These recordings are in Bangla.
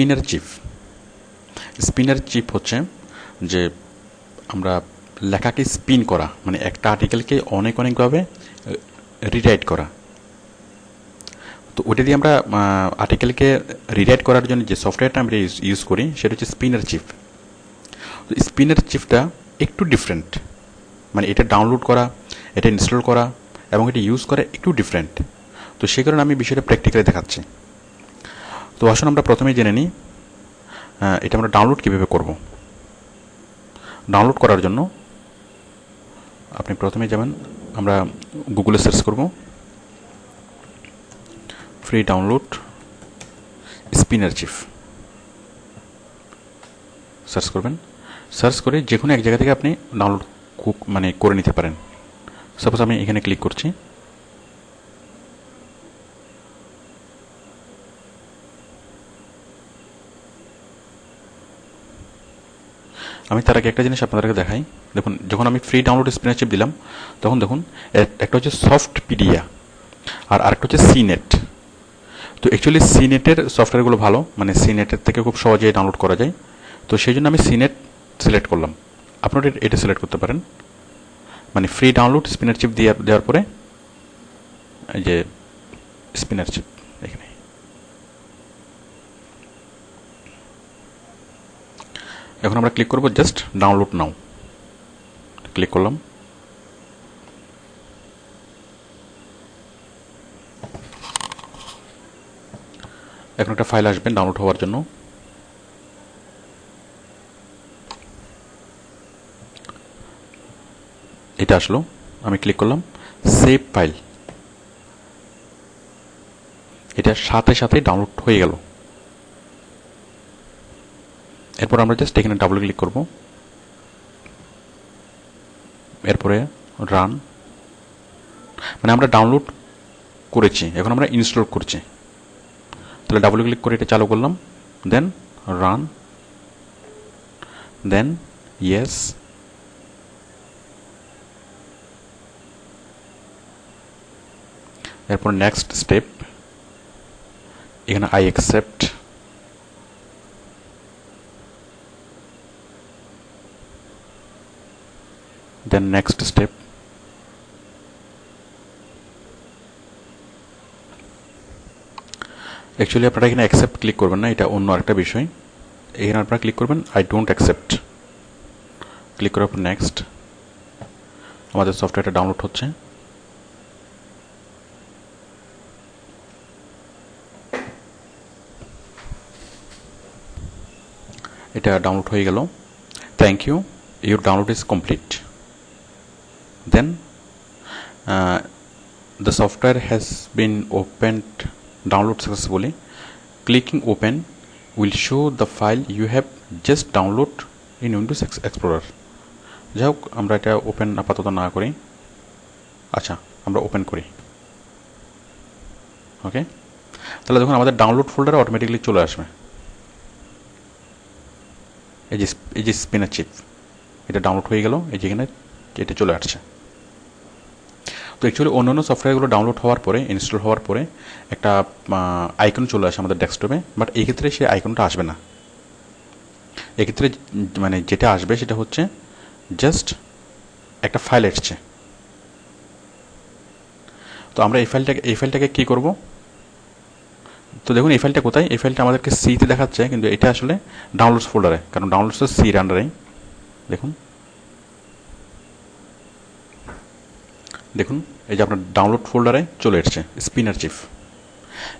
স্পিনার চিপ স্পিনার চিপ হচ্ছে যে আমরা লেখাকে স্পিন করা মানে একটা আর্টিকেলকে অনেক অনেকভাবে রিরাইট করা। তো ওটা দিয়ে আমরা আর্টিকেলকে রিরাইট করার জন্য যে সফটওয়্যারটা আমরা ইউজ করি, সেটা হচ্ছে স্পিনার চিপ স্পিনার চিপটা একটু ডিফারেন্ট মানে এটা ডাউনলোড করা, এটা ইনস্টল করা এবং এটা ইউজ করা একটু ডিফারেন্ট তো সেই কারণে আমি বিষয়টা প্র্যাকটিক্যালি দেখাচ্ছি। তো আসুন আমরা প্রথমেই জেনে নিই এটা আমরা ডাউনলোড কীভাবে করব। ডাউনলোড করার জন্য আপনি প্রথমে যাবেন, আমরা গুগলে সার্চ করব। Free download spinner chief search করবেন। সার্চ করে যে কোনো এক জায়গা থেকে আপনি ডাউনলোড মানে করে নিতে পারেন। সাপোজ আমি এখানে ক্লিক করছি। আমি তার আগে একটা জিনিস আপনাদেরকে দেখাই। দেখুন, যখন আমি ফ্রি ডাউনলোড স্পিনারশিপ দিলাম, তখন দেখুন একটা হচ্ছে সফট পিডিয়া আর আরেকটা হচ্ছে সিনেট তো অ্যাকচুয়ালি সিনেটের সফটওয়্যারগুলো ভালো মানে সিনেটের থেকে খুব সহজেই ডাউনলোড করা যায়। তো সেই জন্য আমি সিনেট সিলেক্ট করলাম। আপনারা এটা- সিলেক্ট করতে পারেন। মানে ফ্রি ডাউনলোড স্পিনার চিপ দেওয়ার পরে, এই যে স্পিনার চিপ এখানে আমরা ক্লিক করব জাস্ট ডাউনলোড নাও ক্লিক করলাম। এখন একটা ফাইল আসবে ডাউনলোড হওয়ার জন্য। এটা আসলো। আমি ক্লিক করলাম সেভ ফাইল এটা সাথে সাথে ডাউনলোড হয়ে গেল। এরপর আমরা জাস্ট এখানে ডাবল ক্লিক করব। এরপরে রান মানে আমরা ডাউনলোড করেছি, এখন আমরা ইনস্টল করছি। তাহলে ডাবল ক্লিক করে এটা চালু করলাম দেন রান দেন ইয়েস এরপর নেক্সট স্টেপ এখানে I accept then next step actually আপনারা এখানে অ্যাকসেপ্ট ক্লিক করবেন না, এটা অন্য একটা বিষয়। এখানে আপনারা ক্লিক করবেন আই ডোন্ট অ্যাকসেপ্ট ক্লিক করার পর নেক্সট আমাদের সফটওয়্যারটা ডাউনলোড হচ্ছে। এটা ডাউনলোড হয়ে গেল। Thank you your download is complete then the software has been opened download successfully clicking open will show the file you have just download in windows Ex- explorer যাই হোক আমরা এটা ওপেন আপাতত না করি আচ্ছা আমরা ওপেন করি ওকে তাহলে দেখুন আমাদের ডাউনলোড ফোল্ডারে অটোমেটিকলি চলে আসবে এই যে এই যে স্পিনার চিপ এটা ডাউনলোড হয়ে গেল এই যেখানে এটা চলে আসছে। তো অ্যাকচুয়ালি অন্যান্য সফটওয়্যারগুলো ডাউনলোড হওয়ার পরে ইনস্টল হওয়ার পরে একটা আইকন চলে আসে আমাদের ডেস্কটপে বাট এই ক্ষেত্রে সেই আইকনটা আসবে না। এক্ষেত্রে মানে যেটা আসবে সেটা হচ্ছে জাস্ট একটা ফাইল এসছে। তো আমরা এই ফাইলটাকে এই ফাইলটাকে কী করব? তো দেখুন, এই ফাইলটা কোথায়? এই ফাইলটা আমাদেরকে সিতে দেখাচ্ছে, কিন্তু এটা আসলে ডাউনলোডস ফোল্ডারে কারণ ডাউনলোডস তো সির আন্ডারেই দেখুন। দেখুন, এই যে আপনার ডাউনলোড ফোল্ডারে চলে এসছে স্পিনার চিফ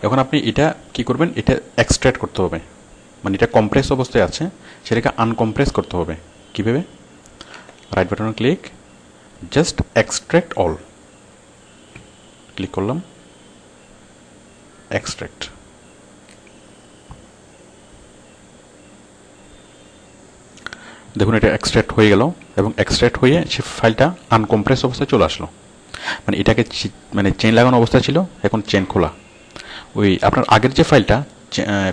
এখন আপনি এটা কি করবেন, এটা এক্সট্র্যাক্ট করতে হবে। মানে এটা কম্প্রেস অবস্থায় আছে, সেটাকে আনকম্প্রেস করতে হবে। কীভাবে? Right button click just extract all click করলাম এক্সট্র্যাক্ট দেখুন, এটা এক্সট্র্যাক্ট হয়ে গেল, এবং এক্সট্র্যাক্ট হয়ে সে ফাইলটা আনকম্প্রেস অবস্থায় চলে আসলো। মানে এটাকে মানে চেন লাগানো অবস্থা ছিল, এখন চেন খোলা। ওই আপনার আগের যে ফাইলটা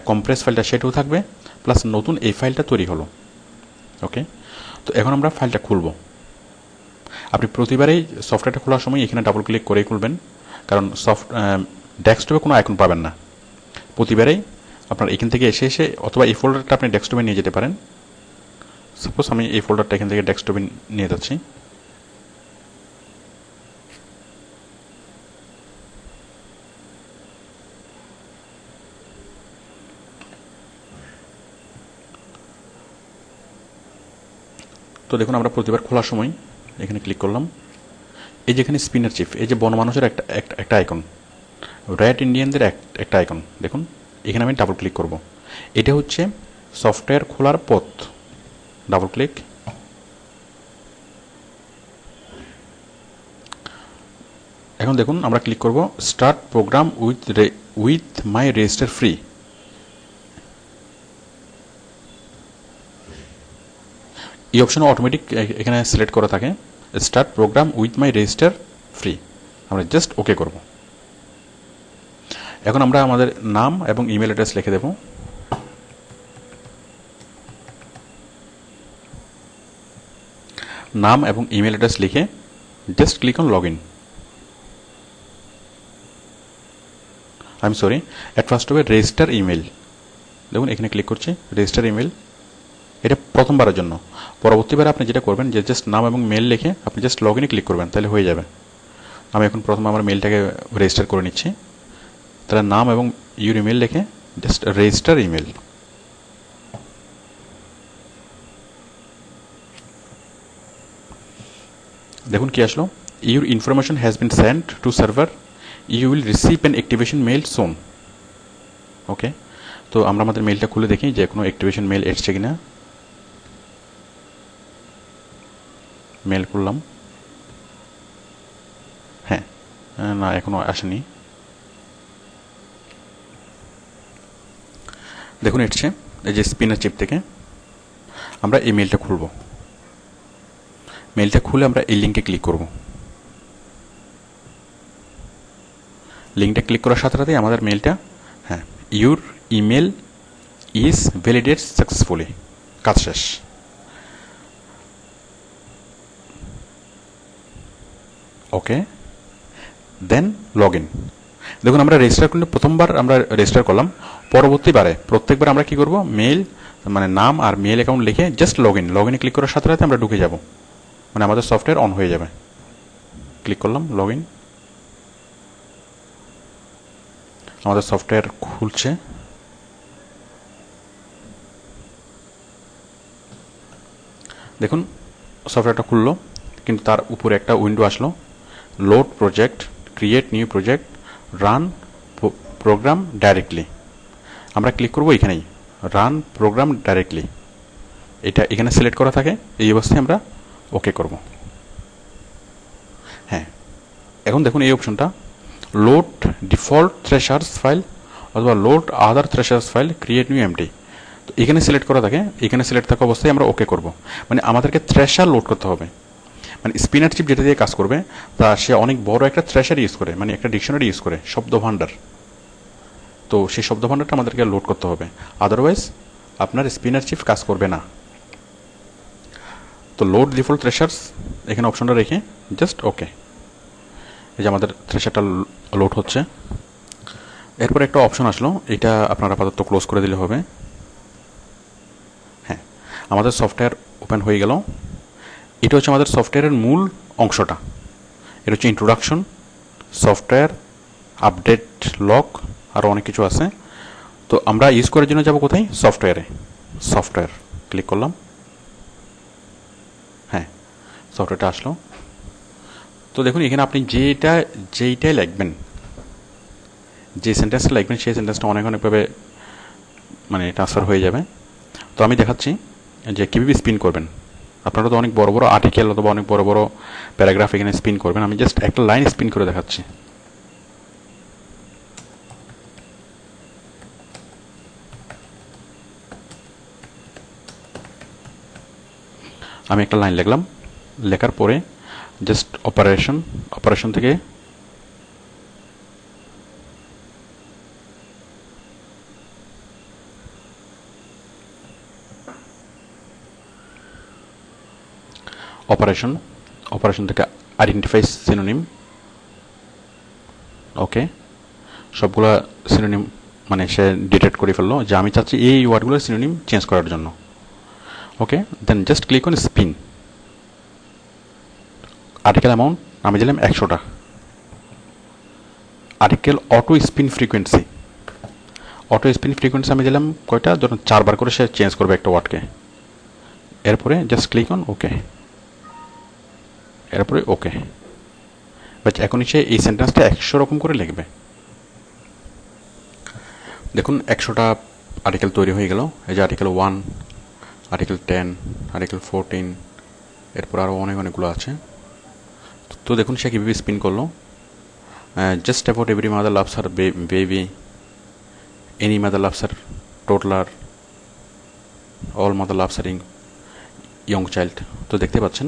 কম্প্রেস ফাইলটা সেটাও থাকবে প্লাস নতুন এই ফাইলটা তৈরি হলো। ওকে তো এখন আমরা ফাইলটা খুলব। আপনি প্রতিবারেই সফটওয়্যারটা খোলার সময় এখানে ডাবল ক্লিক করেই খুলবেন, কারণ সফট ডেস্কটপে কোনো আইকন পাবেন না। প্রতিবারেই আপনার এখান থেকে এসে এসে, অথবা এই ফোল্ডারটা আপনি ডেস্কটপে নিয়ে যেতে পারেন। সাপোজ আমি এই ফোল্ডারটা এখান থেকে ডেস্কটপে নিয়ে যাচ্ছি। তো দেখুন, আমরা প্রতিবার খোলার সময় এখানে ক্লিক করলাম। এই যেখানে স্পিনার চিফ এই যে বনমানুষের একটা, একটা- আইকন র্যাড ইন্ডিয়ানদের এক- একটা আইকন দেখুন, এখানে আমি ডাবল ক্লিক করব। এটা হচ্ছে সফটওয়্যার খোলার পথ। ডাবল ক্লিক এখন দেখুন, আমরা ক্লিক করব start program with ray with my register free এই অপশন অটোমেটিক এখানে সিলেক্ট করা থাকে start program with my register free আমরা জাস্ট ওকে করব। এখন আমরা আমাদের নাম এবং ইমেল অ্যাড্রেস লিখে দেব। নাম এবং ইমেল অ্যাড্রেস লিখে just click on log in I am sorry at first হবে রেজিস্টার ইমেল দেখুন, এখানে ক্লিক করছি রেজিস্টার ইমেল প্রথমবারের জন্য। পরবর্তীবার আপনি যেটা করবেন, যে জাস্ট নাম এবং মেল লিখে আপনি জাস্ট লগ ইনে ক্লিক করবেন, তাহলে হয়ে যাবে। আমি এখন প্রথম আমার মেলটাকে রেজিস্টার করে নিচ্ছি। তাহলে নাম এবং ইউর ইমেল লিখে জাস্ট রেজিস্টার ইমেল দেখুন কি আসলো। Your information has been send to server you will receive an activation mail soon okay তো আমরা আমাদের মেলটা খুলে দেখি যে কোনো অ্যাক্টিভেশন মেল এসছে কিনা। মেল করলাম। হ্যাঁ না, এখনও আসেনি। দেখুন, এসছে এই যে স্পিনার চিপ থেকে। আমরা এই মেলটা খুলব। মেলটা খুলে আমরা এই লিঙ্কে ক্লিক করব। লিঙ্কটা ক্লিক করার সাথে সাথেই আমাদের মেলটা হ্যাঁ your email is validate successfully কাজ শেষ। ওকে দেন লগ ইন দেখুন, আমরা রেজিস্টার করলে প্রথমবার আমরা রেজিস্টার করলাম, পরবর্তীবারে প্রত্যেকবার আমরা কি করব? মেল মানে নাম আর মেল অ্যাকাউন্ট লিখে জাস্ট লগ ইন লগ ইনে ক্লিক করার সাথে সাথে আমরা ঢুকে যাব। মানে আমাদের সফটওয়্যার অন হয়ে যাবে। ক্লিক করলাম লগ ইন আমাদের সফটওয়্যার খুলছে। দেখুন সফটওয়্যারটা খুললো, কিন্তু তার উপরে একটা উইন্ডো আসলো। Load project create new project run program directly আমরা ক্লিক করব এখানেই রান প্রোগ্রাম ডাইরেক্টলি এটা এখানে সিলেক্ট করা থাকে, এই অবস্থায় আমরা ওকে করব। হ্যাঁ এখন দেখুন এই অপশনটা লোড ডিফল্ট থ্রেশার্স ফাইল অথবা load other thesaurus file create new empty তো এখানে সিলেক্ট করা থাকে, এখানে সিলেক্ট থাকা অবস্থায় আমরা ওকে করব। মানে আমাদেরকে থ্রেশার লোড করতে হবে। মানে স্পিনার চিপ যেটা দিয়ে কাজ করবে, তা সে অনেক বড় একটা থ্রেশার ইউজ করে মানে একটা ডিকশনারি ইউজ করে শব্দ ভাণ্ডার তো সেই শব্দ ভাণ্ডারটা আমাদেরকে লোড করতে হবে। আদারওয়াইজ আপনার স্পিনার চিপ কাজ করবে না। তো লোড ডিফল্ট থ্রেশার্স এখানে অপশনটা রেখে জাস্ট ওকে এই যে আমাদের থ্রেশারটা লোড হচ্ছে। এরপর একটা অপশন আসলো, এটা আপনারা আপাতত ক্লোজ করে দিলে হবে। হ্যাঁ আমাদের সফটওয়্যার ওপেন হয়ে গেল। এটা হচ্ছে আমাদের সফটওয়্যারের মূল অংশটা। এটা হচ্ছে ইন্ট্রোডাকশন সফটওয়্যার আপডেট লক আরও অনেক কিছু আছে। তো আমরা ইউজ করার জন্য যাব কোথায়? সফটওয়্যারে সফটওয়্যার ক্লিক করলাম। হ্যাঁ সফটওয়্যারটা আসলো। তো দেখুন, এখানে আপনি যেটা, যেইটাই লিখবেন, যে সেন্টেন্সটা লিখবেন, সেই সেন্টেন্সটা অনেক, অনেকভাবে মানে ট্রান্সফার হয়ে যাবে। তো আমি দেখাচ্ছি যে কীভাবে স্পিন করবেন। আপনারা তো অনেক বড় বড় আর্টিকেল অথবা অনেক বড় বড় প্যারাগ্রাফ এখানে স্পিন করবেন। আমি জাস্ট একটা লাইন স্পিন করে দেখাচ্ছি। আমি একটা লাইন লিখলাম। লেখার পরে জাস্ট অপারেশন অপারেশন থেকে অপারেশন অপারেশন থেকে আইডেন্টিফাই সিনোনিম ওকে সবগুলা সিনোনিম মানে সে ডিটেক্ট করে ফেলল যে আমি চাচ্ছি এই ওয়ার্ডগুলোর সিনোনিম চেঞ্জ করার জন্য। Okay then just click on spin article amount আমি দিলাম একশোটা। Article auto spin frequency auto spin frequency আমি দিলাম কয়টা? ধরুন চারবার করে সে চেঞ্জ করবে একটা ওয়ার্ডকে। এরপরে জাস্ট ক্লিক অন ওকে এরপরে ওকে বাট এখন সে এই সেন্টেন্সটা একশো রকম করে লিখবে। দেখুন, একশোটা আর্টিকেল তৈরি হয়ে গেল। এই যে article one article ten article fourteen এরপর আরও অনেক অনেকগুলো আছে। তো দেখুন সে কীভাবে স্পিন করল। Just about every mother loves her baby any mother loves her toddler all mother loves her young child তো দেখতে পাচ্ছেন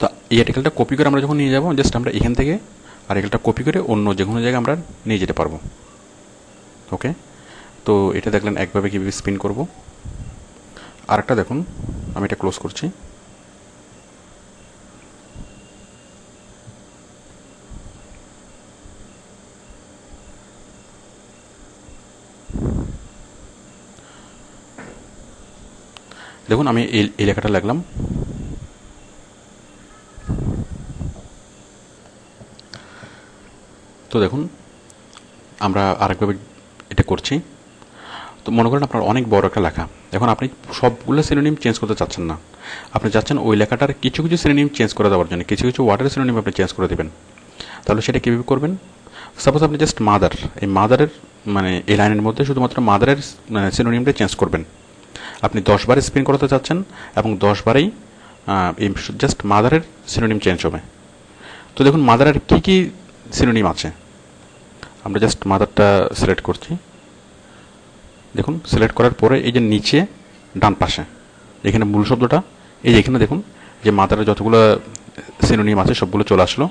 তো এই আর্টিকেলটা কপি করে আমরা যখন নিয়ে যাব জাস্ট আমরা এখান থেকে আর্টিকেলটা কপি করে অন্য যে কোনো জায়গায় আমরা নিয়ে যেতে পারব। ওকে তো এটা দেখলেন একভাবে কীভাবে স্পিন করব। আরেকটা দেখুন, আমি এটা ক্লোজ করছি। দেখুন, আমি এই লেখাটা লিখলাম তো দেখুন, আমরা আরেকভাবে এটা করছি। তো মনে করেন আপনার অনেক বড় একটা লেখা। এখন আপনি সবগুলো সিনোনিম চেঞ্জ করতে চাচ্ছেন না। আপনি চাচ্ছেন ওই লেখাটার কিছু কিছু সিনোনিম চেঞ্জ করে দেওয়ার জন্য, কিছু কিছু ওয়ার্ডের সিনোনিম আপনি চেঞ্জ করে দেবেন। তাহলে সেটা কীভাবে করবেন? সাপোজ আপনি জাস্ট মাদার এই মাদারের মানে এই লাইনের মধ্যে শুধুমাত্র মাদারের সিনোনিমটা চেঞ্জ করবেন। আপনি দশবার স্পিন করাতে চাচ্ছেন এবং দশবারেই এই জাস্ট মাদারের সিনোনিম চেঞ্জ হবে। তো দেখুন মাদারের কী কী সিনোনিম আছে? আমরা জাস্ট মাদারটা সিলেক্ট করছি। দেখুন সিলেক্ট করার পরে এই যে নিচে ডান পাশে, এখানে মূল শব্দটা, এই যে এখানে দেখুন, যে মাদারের যতগুলো সিনোনিম আছে সবগুলো চলে আসলো।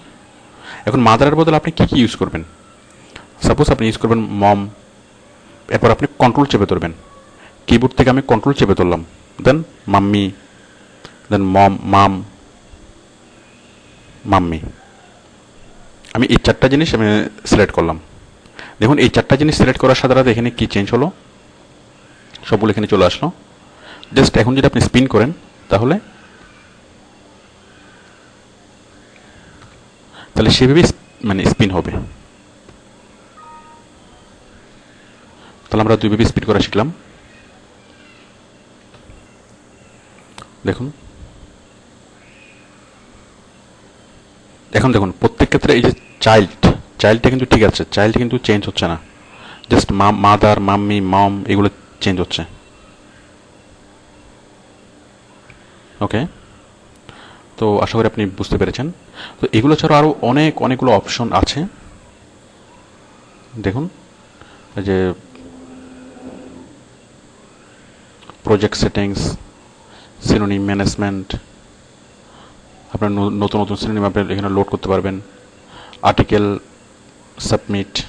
এখন মাদারের বদলে আপনি কী কী ইউজ করবেন? সাপোজ আপনি ইউজ করবেন মম এরপর আপনি কন্ট্রোল চেপে ধরবেন। কিবোর্ড থেকে আমি কন্ট্রোল চেপে ধরলাম। দেন মাম্মি দেন মম মাম মাম্মি আমি এই চারটা জিনিস আমি সিলেক্ট করলাম। দেখুন, এই চারটা জিনিস সিলেক্ট করার সাথে সাথে এখানে কী চেঞ্জ হলো? সবগুলো এখানে চলে আসলো। জাস্ট এখন যদি আপনি স্পিন করেন, তাহলে তাহলে সেভাবেই মানে স্পিন হবে। তাহলে আমরা দুইভাবে স্পিড করা শিখলাম। দেখুন। এখন দেখুন, প্রত্যেক ক্ষেত্রে এই যে চাইল্ড চাইল্ডটা কিন্তু ঠিক আছে চাইল্ড কিন্তু চেঞ্জ হচ্ছে না। জাস্ট মাদার মাম্মি মম এগুলো চেঞ্জ হচ্ছে। ওকে তো আশা করি আপনি বুঝতে পেরেছেন। তো এগুলো ছাড়াও আরও অনেক, অনেকগুলো অপশন আছে। দেখুন যে প্রজেক্ট সেটিংস সিনোনিম ম্যানেজমেন্ট আপনার নতুন নতুন সিনোনিম আপনি এখানে লোড করতে পারবেন। আর্টিকেল সাবমিট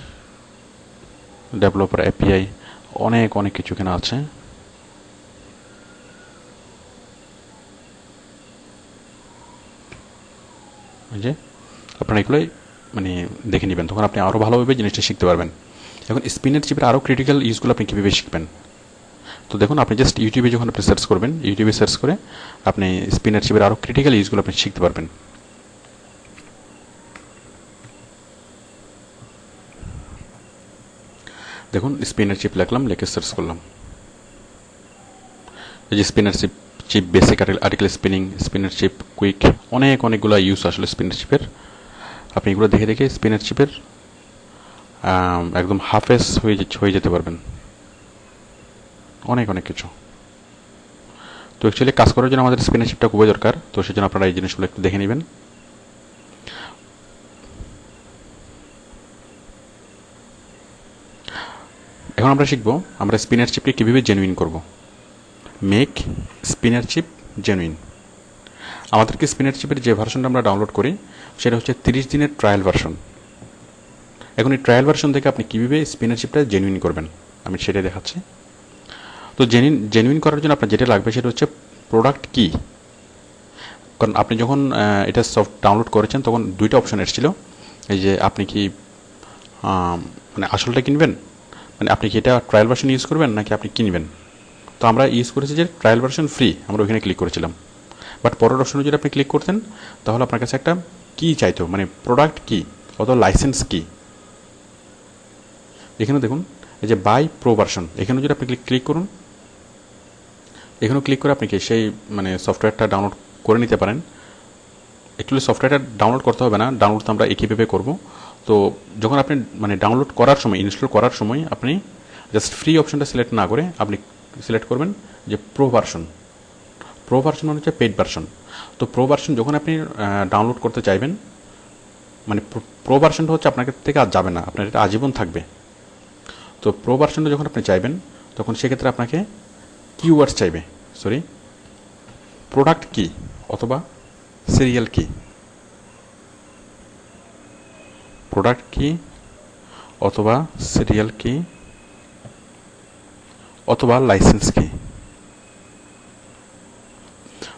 ডেভেলপার এপিআই অনেক অনেক কিছু এখানে আছে। যে, আপনারা এগুলোই মানে দেখে নেবেন। তখন আপনি আরও ভালোভাবে জিনিসটা শিখতে পারবেন। এখন স্পিনের চিপের আরও ক্রিটিক্যাল ইউজগুলো আপনি কীভাবে শিখবেন? তো দেখুন, আপনি জাস্ট ইউটিউবে যখন আপনি সার্চ করবেন ইউটিউবে সার্চ করে আপনি স্পিনের চিপের আরও ক্রিটিক্যাল ইউজগুলো আপনি শিখতে পারবেন। দেখুন স্পিনার চিপ লিখলাম, লিখে সার্চ করলাম। এই যে spinner chief chief basic article spinning spinner chief quick অনেক অনেকগুলো ইউজ আসলে স্পিনার চিপের আপনি এগুলো দেখে দেখে স্পিনার চিপের একদম হাফেস হয়ে হয়ে যেতে পারবেন। অনেক অনেক কিছু। তো অ্যাকচুয়ালি কাজ করার জন্য আমাদের স্পিনার চিপটা খুবই দরকার। তো সেই জন্য আপনারা এই জিনিসগুলো একটু দেখে নেবেন। এখন আমরা শিখব আমরা স্পিনার চিপকে কীভাবে জেনুইন করব। মেক স্পিনার চিপ জেনুইন আমাদেরকে স্পিনার চিপের যে ভার্সনটা আমরা ডাউনলোড করি, সেটা হচ্ছে তিরিশ দিনের ট্রায়াল ভার্সন এখন এই ট্রায়াল ভার্সন থেকে আপনি কীভাবে স্পিনার চিপটা জেনুইন করবেন? আমি সেটাই দেখাচ্ছি। তো জেনুইন জেনুইন করার জন্য আপনার যেটা লাগবে সেটা হচ্ছে প্রোডাক্ট কি কারণ আপনি যখন এটা সফট ডাউনলোড করেছেন, তখন দুইটা অপশন এসেছিল। এই যে আপনি কি মানে আসলটা কিনবেন? মানে আপনি কি এটা ট্রায়াল ভার্সন ইউজ করবেন নাকি আপনি কিনবেন তো আমরা ইউজ করেছি যে ট্রায়াল ভার্সন ফ্রি আমরা ওইখানে ক্লিক করেছিলাম। বাট পরের অপশনে যদি আপনি ক্লিক করতেন, তাহলে আপনার কাছে একটা কি চাইতো মানে প্রোডাক্ট কি অথবা লাইসেন্স কি এখানে দেখুন, এই যে বাই প্রো ভার্সন এখানে যদি আপনি ক্লিক করুন, এখানেও ক্লিক করে আপনি কি সেই মানে সফটওয়্যারটা ডাউনলোড করে নিতে পারেন। অ্যাকচুয়ালি সফটওয়্যারটা ডাউনলোড করতে হবে না ডাউনলোড তো আমরা একইভাবে করব। তো যখন আপনি মানে ডাউনলোড করার সময় ইনস্টল করার সময় আপনি জাস্ট ফ্রি অপশনটা সিলেক্ট না করে আপনি সিলেক্ট করবেন যে প্রো ভার্সন প্রো ভার্সন মানে হচ্ছে পেড ভার্সন তো প্রো ভার্সন যখন আপনি ডাউনলোড করতে চাইবেন মানে প্রো ভার্সনটা হচ্ছে আপনার থেকে আর যাবে না, আপনার এটা আজীবন থাকবে। তো প্রো ভার্সনটা যখন আপনি চাইবেন, তখন সেক্ষেত্রে আপনাকে কিওয়ার্ডস চাইবে সরি প্রোডাক্ট কি অথবা সিরিয়াল কি প্রোডাক্ট কি অথবা সিরিয়াল কি অথবা লাইসেন্স কি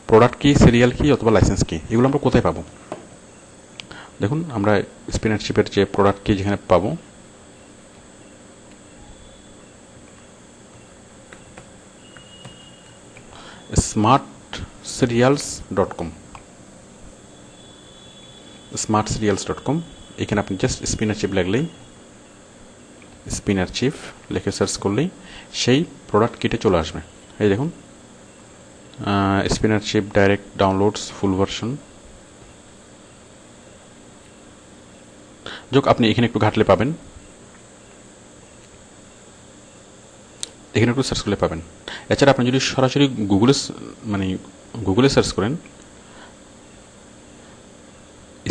প্রোডাক্ট কি সিরিয়াল কি অথবা লাইসেন্স কি এগুলো আমরা কোথায় পাবো? দেখুন, আমরা স্পিনারশিপের যে প্রোডাক্ট কি যেখানে পাবো smart serials dot com smart serials dot com এখানে আপনি জাস্ট স্পিনার চিপ লাগলেই স্পিনার চিপ লিখে সার্চ করলেই সেই প্রোডাক্ট কিটে চলে আসবে। এই দেখুন spinner chief direct downloads full version যোগ আপনি এখানে একটু ঘাটলে পাবেন। এখানে একটু সার্চ করলে পাবেন। এছাড়া আপনি যদি সরাসরি গুগলে মানে গুগলে সার্চ করেন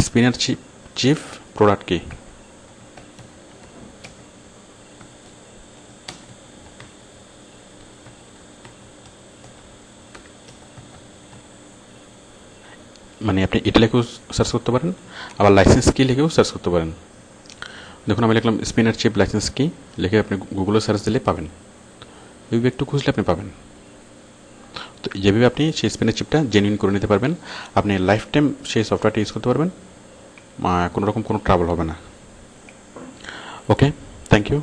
স্পিনার চিপ চিফ প্রোডাক্ট কি? মানে আপনি এটা লিখেও সার্চ করতে পারেন, আবার লাইসেন্স কি লিখেও সার্চ করতে পারেন। দেখুন, আমি লিখলাম স্পিনার চিপ লাইসেন্স কি লিখে আপনি গুগলে সার্চ দিলে পাবেন। এইভাবে একটু খুঁজলে আপনি পাবেন। তো যেভাবে আপনি সেই স্পিনার চিপটা জেনুইন করে নিতে পারবেন, আপনি লাইফ টাইম সেই সফটওয়্যারটা ইউজ করতে পারবেন। কোনো রকম কোনো ট্রাভেল হবে না। Okay thank you